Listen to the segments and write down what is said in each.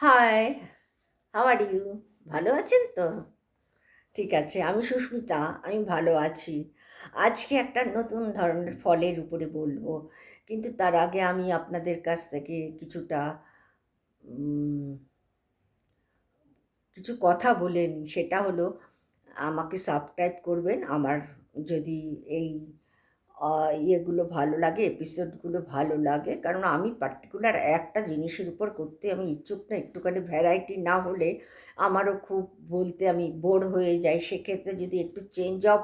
Hi how are you ভালো আছেন তো? ঠিক আছে, আমি সুস্মিতা, আমি ভালো আছি। আজকে একটা নতুন ধরনের ফলের উপরে বলব। কিন্তু তার আগে আমি আপনাদের কাছ থেকে কিছুটা কিছু কথা বলে নিই। সেটা হলো, আমাকে সাবস্ক্রাইব করবেন। আমার যদি এই ইয়েগুলো ভালো লাগে এপিসোডগুলো ভালো লাগে। কারণ আমি পার্টিকুলার একটা জিনিসের উপর করতে আমি ইচ্ছুক না, একটুখানি ভ্যারাইটি না হলে আমারও খুব বলতে আমি বোর হয়ে যাই। সেক্ষেত্রে যদি একটু চেঞ্জ অফ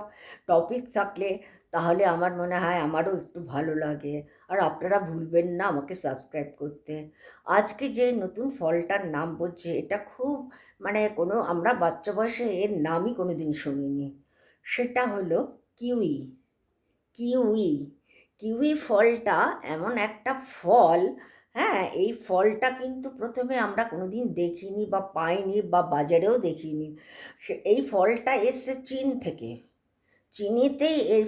টপিক থাকলে, তাহলে আমার মনে হয় আমারও একটু ভালো লাগে। আর আপনারা ভুলবেন না আমাকে সাবস্ক্রাইব করতে। আজকে যে নতুন ফলটার নাম বলছে, এটা খুব মানে কোনো, আমরা বাচ্চা বয়সে এর নামই কোনো দিন শুনিনি। সেটা হলো কিউই। কিউই। কিউই ফলটা এমন একটা ফল হ্যাঁ এই ফলটা কিন্তু প্রথমে আমরা কোনোদিন দেখিনি বা পাইনি বা বাজারেও দেখিনি। সে- এই ফলটা এসছে চীন থেকে। চীনেতেই এই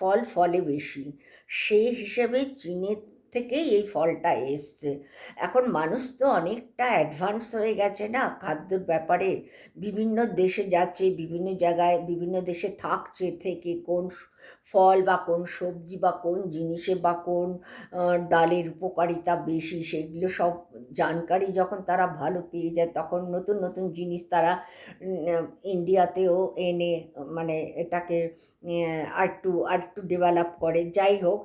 ফল ফলে বেশি। সেই হিসেবে চীনের থেকেই এই ফলটা এসছে। এখন মানুষ তো অনেকটা অ্যাডভান্স হয়ে গেছে না, খাদ্যের ব্যাপারে। বিভিন্ন দেশে যাচ্ছে, বিভিন্ন জায়গায়, বিভিন্ন দেশে থাকছে, থেকে কোন ফল বা কোন সবজি বা কোন জিনিসে বা কোন ডালের উপকারিতা বেশি সেগুলো সব জানকারি যখন তারা ভালো পেয়ে যায় তখন নতুন নতুন জিনিস তারা ইন্ডিয়াতেও এনে মানে এটাকে আহ, আরেকটু আরেকটু ডেভেলপ করে। যাই হোক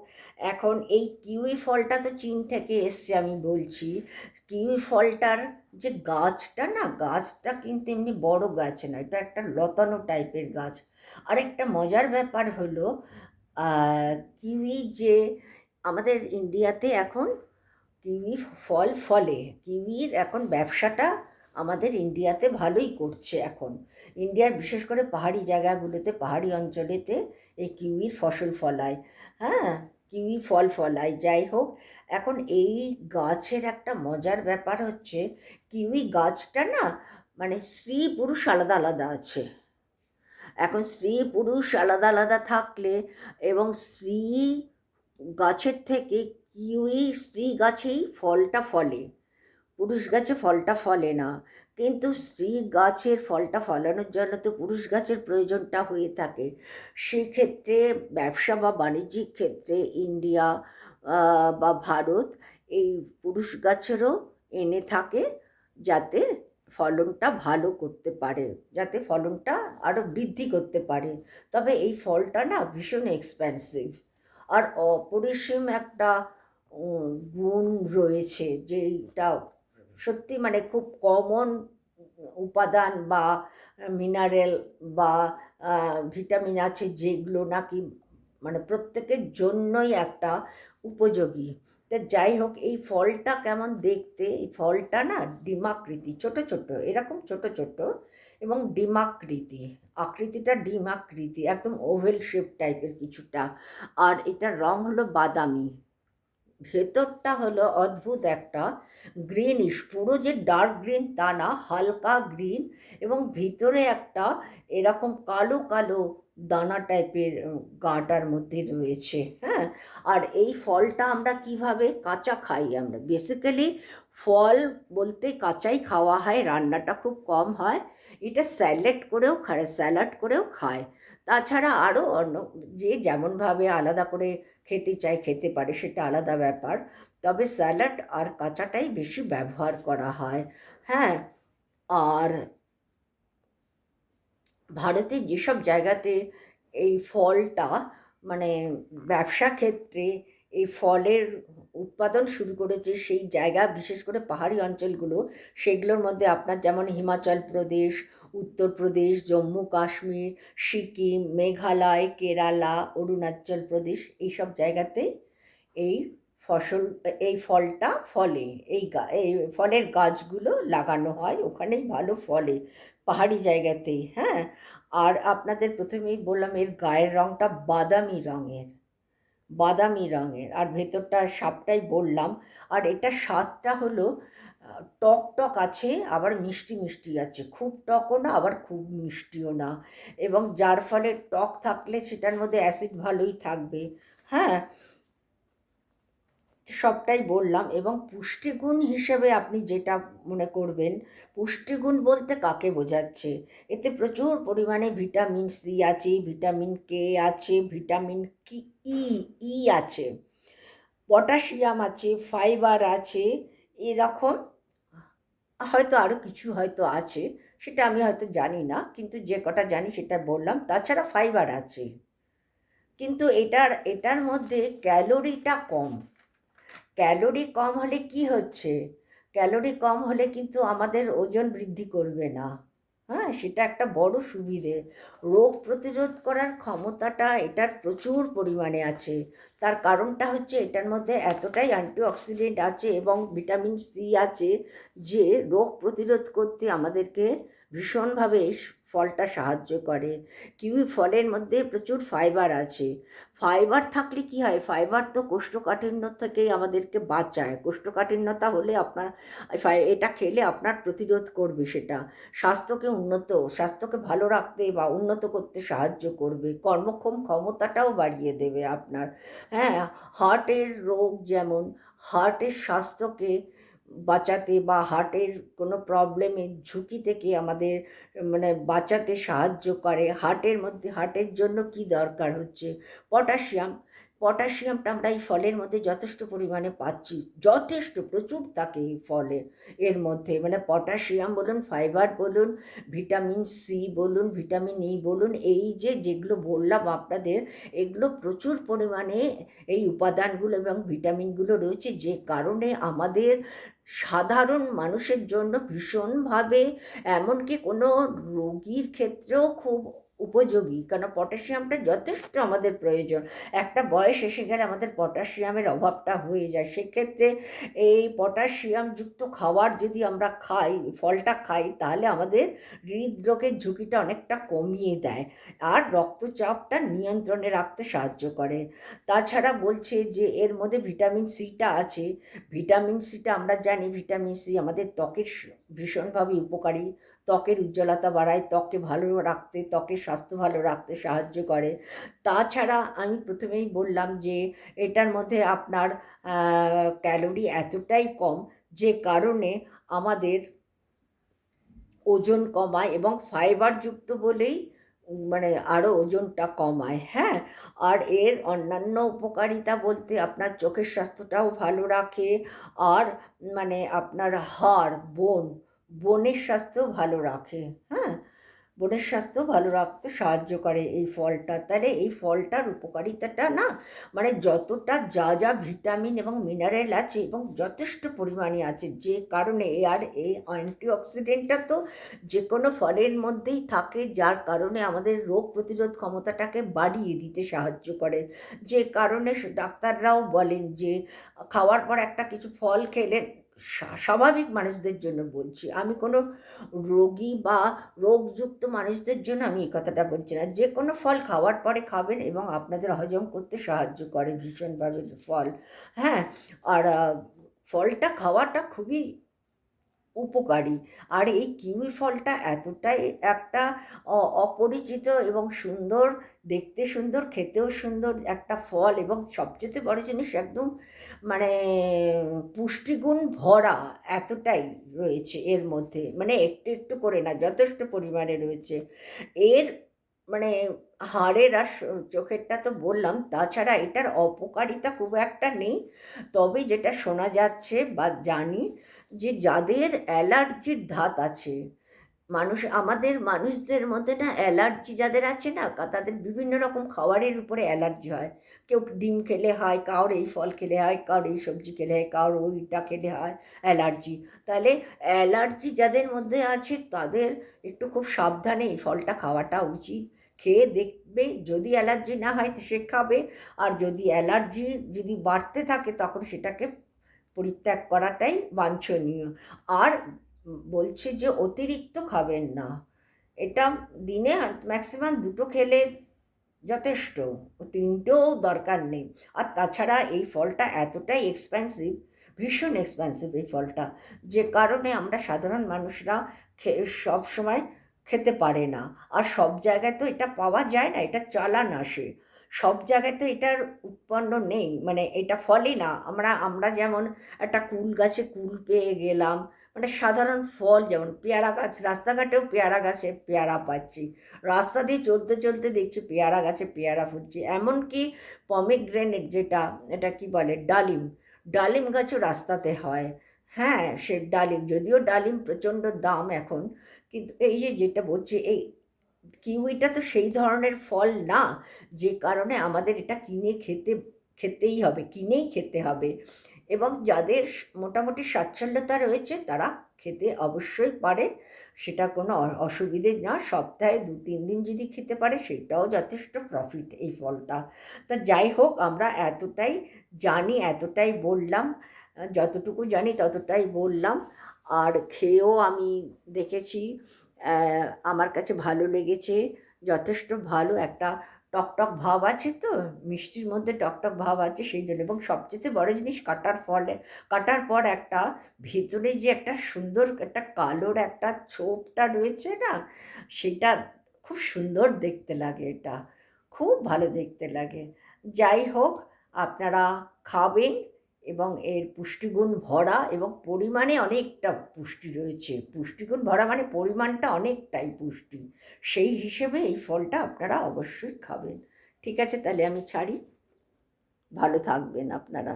এখন এই কিউই ফলটা তো চীন থেকে এসছে আমি বলছি। কিউই ফলটার যে গাছটা না, গাছটা কিন্তু এমনি বড় গাছ না, এটা একটা লতানো টাইপের গাছ। আর একটা মজার ব্যাপার হলো কিউই যে আমাদের ইন্ডিয়াতে এখন কিউই ফল ফলে, কিউইর এখন ব্যবসাটা আমাদের ইন্ডিয়াতে ভালোই করছে এখন। ইন্ডিয়ার বিশেষ করে পাহাড়ি জায়গাগুলোতে, পাহাড়ি অঞ্চলেতে এই কিউইর ফসল ফলায়। হ্যাঁ? কিউই ফল ফলায় যাই হোক। এখন এই গাছের একটা মজার ব্যাপার হচ্ছে, কিউই গাছটা না মানে স্ত্রী পুরুষ আলাদা আলাদা আছে। এখন স্ত্রী পুরুষ আলাদা আলাদা থাকলে এবং স্ত্রী গাছের থেকে কিউই স্ত্রী গাছেই ফলটা ফলে। পুরুষ গাছে ফলটা ফলে না। কিন্তু স্ত্রী গাছের ফলটা ফলানোর জন্য তো পুরুষ গাছের প্রয়োজনটা হয়ে থাকে। সেক্ষেত্রে ব্যবসা বা বাণিজ্যিক ক্ষেত্রে ইন্ডিয়া বা ভারত এই পুরুষ গাছেরও এনে থাকে যাতে ফলনটা ভালো করতে পারে, যাতে ফলনটা আরও বৃদ্ধি করতে পারে। তবে এই ফলটা না ভীষণ এক্সপেন্সিভ আর অপরিসীম একটা গুণ রয়েছে যেটা সত্যি মানে খুব কমন উপাদান বা মিনারেল বা ভিটামিন আছে যেগুলো নাকি মানে প্রত্যেকের জন্যই একটা উপযোগী। তা যাই হোক, এই ফলটা কেমন দেখতে? এই ফলটা না ডিমাকৃতি, ছোট ছোট, এরকম ছোট ছোট এবং ডিমাকৃতি, আকৃতিটা ডিমাকৃতি, একদম ওভেল শেপ টাইপের কিছুটা। আর এটার রং হলো বাদামি। ভেতরটা হলো অদ্ভুত একটা গ্রিনিশ পুরো যে ডার্ক গ্রিন তা না, হালকা গ্রিন এবং ভিতরে একটা এরকম কালো কালো দানা টাইপের গাটার মধ্যে রয়েছে হ্যাঁ? আর এই ফলটা আমরা কীভাবে কাঁচা খাই আমরা? বেসিক্যালি ফল বলতে কাঁচাই খাওয়া হয়, রান্নাটা খুব কম হয়, এটা স্যালাড করেও খায় স্যালাড করেও খায়। তাছাড়া আরও অন্য যে যেমনভাবে আলাদা করে খেতে চায়, খেতে পারে, সেটা আলাদা ব্যাপার। তবে স্যালাড আর কাঁচাটাই বেশি ব্যবহার করা হয়। হ্যাঁ আর ভারতের যেসব জায়গাতে এই ফলটা মানে ব্যবসা ক্ষেত্রে এই ফলের উৎপাদন শুরু করেছে, সেই জায়গা, বিশেষ করে পাহাড়ি অঞ্চলগুলো, সেগুলোর মধ্যে আপনার যেমন হিমাচল প্রদেশ উত্তরপ্রদেশ জম্মু, কাশ্মীর, সিকিম, মেঘালয়, কেরালা, অরুণাচল প্রদেশ এইসব জায়গাতে এই ফসল, এই ফলটা ফলে। এই এই ফলের গাছগুলো লাগানো হয়, ওখানেই ভালো ফলে পাহাড়ি জায়গাতেই হ্যাঁ? আর আপনাদের প্রথমেই বললাম এর গায়ের রঙটা বাদামি রঙের বাদামি রঙের। আর ভেতরটা সাপটাই বললাম। আর এটা স্বাদটা হলো টক টক আছে, আবার মিষ্টি মিষ্টি আছে। খুব টকও না, আবার খুব মিষ্টিও না। এবং যার ফলে টক থাকলে সেটার মধ্যে অ্যাসিড ভালোই থাকবে। হ্যাঁ? সবটাই বললাম। এবং পুষ্টিগুণ হিসেবে আপনি যেটা মনে করবেন, পুষ্টিগুণ বলতে কাকে বোঝাচ্ছে? এতে প্রচুর পরিমাণে ভিটামিন সি আছে, ভিটামিন কে আছে, ভিটামিন কি ই ই আছে। পটাশিয়াম আছে, ফাইবার আছে, এরকম হয়তো আরও কিছু হয়তো আছে, সেটা আমি হয়তো জানি না, কিন্তু যে কটা জানি সেটা বললাম। তাছাড়া ফাইবার আছে। কিন্তু এটার এটার মধ্যে ক্যালোরিটা কম। ক্যালোরি কম হলে কি হচ্ছে? ক্যালোরি কম হলে কিন্তু আমাদের ওজন বৃদ্ধি করবে না। হ্যাঁ সেটা একটা বড় সুবিধে। রোগ প্রতিরোধ করার ক্ষমতাটা এটার প্রচুর পরিমাণে আছে। তার কারণটা হচ্ছে এটার মধ্যে এতটাই অ্যান্টিঅক্সিডেন্ট আছে এবং ভিটামিন সি আছে যে রোগ প্রতিরোধ করতে আমাদেরকে ভীষণভাবে ফলটা সাহায্য করে। কিউই ফলের মধ্যে প্রচুর ফাইবার আছে। ফাইবার থাকলে কি হয়? ফাইবার তো কোষ্ঠকাঠিন্য থেকেই আমাদেরকে বাঁচায়। কোষ্ঠকাঠিন্যতা হলে আপনার এটা খেলে আপনার প্রতিরোধ করবে সেটা। স্বাস্থ্যকে উন্নত, স্বাস্থ্যকে ভালো রাখতে বা উন্নত করতে সাহায্য করবে। কর্মক্ষম ক্ষমতাটাও বাড়িয়ে দেবে আপনার। হ্যাঁ হার্টের রোগ যেমন হার্টের স্বাস্থ্যকে বাঁচাতে বা হার্টের কোনো প্রবলেমের ঝুঁকি থেকে আমাদের মানে বাঁচাতে সাহায্য করে। হার্টের মধ্যে, হার্টের জন্য কি দরকার হচ্ছে? পটাশিয়াম পটাশিয়ামটা আমরা এই ফলের মধ্যে যথেষ্ট পরিমাণে পাচ্ছি, যথেষ্ট, প্রচুর থাকে এই ফলে, এর মধ্যে মানে পটাশিয়াম বলুন, ফাইবার বলুন, ভিটামিন সি বলুন, ভিটামিন ই বলুন, এই যে যেগুলো বললাম আপনাদের, এগুলো প্রচুর পরিমাণে এই উপাদানগুলো এবং ভিটামিনগুলো রয়েছে, যে কারণে আমাদের সাধারণ মানুষের জন্য ভীষণভাবে, এমনকি কোনো রোগীর ক্ষেত্রেও খুব উপযোগী কারণ পটাশিয়ামটা যথেষ্ট আমাদের প্রয়োজন। একটা বয়স এসে গেলে আমাদের পটাশিয়ামের অভাবটা হয়ে যায়। সেক্ষেত্রে এই পটাশিয়ামযুক্ত খাবার যদি আমরা খাই, ফলটা খাই, তাহলে আমাদের হৃদরোগের ঝুঁকিটা অনেকটা কমিয়ে দেয় আর রক্তচাপটা নিয়ন্ত্রণে রাখতে সাহায্য করে। তাছাড়া বলছে যে এর মধ্যে ভিটামিন সিটা আছে। ভিটামিন সিটা আমরা জানি, ভিটামিন সি আমাদের ত্বকের ভীষণভাবে উপকারী। ত্বকের উজ্জ্বলতা বাড়ায়, ত্বককে ভালো রাখতে, ত্বকের স্বাস্থ্য ভালো রাখতে সাহায্য করে। তাছাড়া আমি প্রথমেই বললাম যে, এটার মধ্যে আপনার ক্যালোরি এতটাই কম যে কারণে আমাদের ওজন কমায় এবং ফাইবারযুক্ত বলেই মানে আরও ওজনটা কমায় হ্যাঁ? আর এর অন্যান্য উপকারিতা বলতে আপনার চোখের স্বাস্থ্যটাও ভালো রাখে, আর মানে আপনার হাড়, বোন বোনের স্বাস্থ্য ভালো রাখে হ্যাঁ? বোনের স্বাস্থ্য ভালো রাখতে সাহায্য করে এই ফলটা। তাহলে এই ফলটার উপকারিতাটা না মানে যতটা যা যা ভিটামিন এবং মিনারেল আছে এবং যথেষ্ট পরিমাণে আছে, যে কারণে আর এই অ্যান্টিঅক্সিডেন্টটা তো যে কোনো ফলের মধ্যেই থাকে, যার কারণে আমাদের রোগ প্রতিরোধ ক্ষমতাটাকে বাড়িয়ে দিতে সাহায্য করে। যে কারণে ডাক্তাররাও বলেন যে, খাওয়ার পর একটা কিছু ফল খেলে স্বাভাবিক মানুষদের জন্য বলছি। আমি কোনো রোগী বা রোগযুক্ত মানুষদের জন্য আমি এই কথাটা বলছি না। যে কোনো ফল খাওয়ার পরে খাবেন এবং আপনাদের হজম করতে সাহায্য করে ভীষণভাবে ফল। হ্যাঁ আর ফলটা খাওয়াটা খুবই উপকারী। আর এই কিউই ফলটা এতটাই একটা অপরিচিত এবং সুন্দর, দেখতে সুন্দর, খেতেও সুন্দর একটা ফল এবং সবচেয়ে বড় জিনিস একদম মানে পুষ্টিগুণ ভরা এতটাই রয়েছে এর মধ্যে। মানে একটু একটু করে না, যথেষ্ট পরিমাণে রয়েছে। এর মানে হাড়ের আর চোখেরটা তো বললাম, তাছাড়া এটার অপকারিতা খুব একটা নেই। তবে যেটা শোনা যাচ্ছে বা জানি যে যাদের অ্যালার্জির ধাত আছে, মানুষ, আমাদের মানুষদের মধ্যে না অ্যালার্জি যাদের আছে না তাদের বিভিন্ন রকম খাবারের উপরে অ্যালার্জি হয়। কেউ ডিম খেলে হয় কারোর এই ফল খেলে হয় কারোর এই সবজি খেলে হয় কারোর ওইটা খেলে হয়, অ্যালার্জি। তাহলে অ্যালার্জি যাদের মধ্যে আছে, তাদের একটু খুব সাবধানে এই ফলটা খাওয়াটা উচিত। খেয়ে দেখবে, যদি অ্যালার্জি না হয় সে খাবে, আর যদি অ্যালার্জি যদি বাড়তে থাকে, তখন সেটাকে পরিত্যাগ করাটাই বাঞ্ছনীয়। আর বলছে যে অতিরিক্ত খাবেন না। এটা দিনে ম্যাক্সিমাম দুটো খেলে যথেষ্ট, তিনটেও দরকার নেই। আর তাছাড়া এই ফলটা এতটাই এক্সপেন্সিভ ভীষণ এক্সপেন্সিভ এই ফলটা, যে কারণে আমরা সাধারণ মানুষরা সব সময় খেতে পারে না। আর সব জায়গায় তো এটা পাওয়া যায় না, এটা চালান আসে। সব জায়গায় তো এটার উৎপন্ন নেই মানে এটা ফলই না। আমরা আমরা যেমন একটা কুল গাছে কুল পেয়ে গেলাম মানে সাধারণ ফল যেমন পেয়ারা গাছ, রাস্তাঘাটেও পেয়ারা গাছে পেয়ারা পাচ্ছি। রাস্তা দিয়ে চলতে চলতে দেখছি পেয়ারা গাছে পেয়ারা ফুটছে। এমনকি পমিগ্রেনেট যেটা, এটা কি বলে, ডালিম ডালিম গাছও রাস্তাতে হয়। হ্যাঁ সে ডালিম, যদিও ডালিম প্রচণ্ড দাম এখন, কিন্তু এই যে যেটা বলছি, এই কিউইটা তো সেই ধরনের ফল না, যে কারণে আমাদের এটা কিনে খেতে, খেতেই হবে, কিনেই খেতে হবে। এবং যাদের মোটামুটি স্বাচ্ছন্দ্যতা রয়েছে, তারা খেতে অবশ্যই পারে, সেটা কোনো অসুবিধে না। সপ্তাহে দু, তিন দিন যদি খেতে পারে, সেটাও যথেষ্ট প্রফিট এই ফলটা। তা যাই হোক, আমরা এতটাই জানি, এতটাই বললাম, যতটুকু জানি ততটাই বললাম। আর খেয়েও আমি দেখেছি আমার কাছে ভালো লেগেছে, যথেষ্ট ভালো একটা টকটক ভাব আছে তো, মিষ্টির মধ্যে টকটক ভাব আছে সেই জন্য এবং সবচেয়ে বড় জিনিস কাটার ফলে, কাটার পর একটা ভেতরে যে একটা সুন্দর একটা কালোর একটা ছোপটা রয়েছে না, সেটা খুব সুন্দর দেখতে লাগে এটা, খুব ভালো দেখতে লাগে। যাই হোক, আপনারা খাবেন এবং এর পুষ্টিগুণ ভরা এবং পরিমাণে অনেকটা পুষ্টি রয়েছে। পুষ্টিগুণ ভরা মানে পরিমাণটা অনেকটাই পুষ্টি। সেই হিসেবে এই ফলটা আপনারা অবশ্যই খাবেন। ঠিক আছে, তাহলে আমি ছাড়ি। ভালো থাকবেন আপনারা।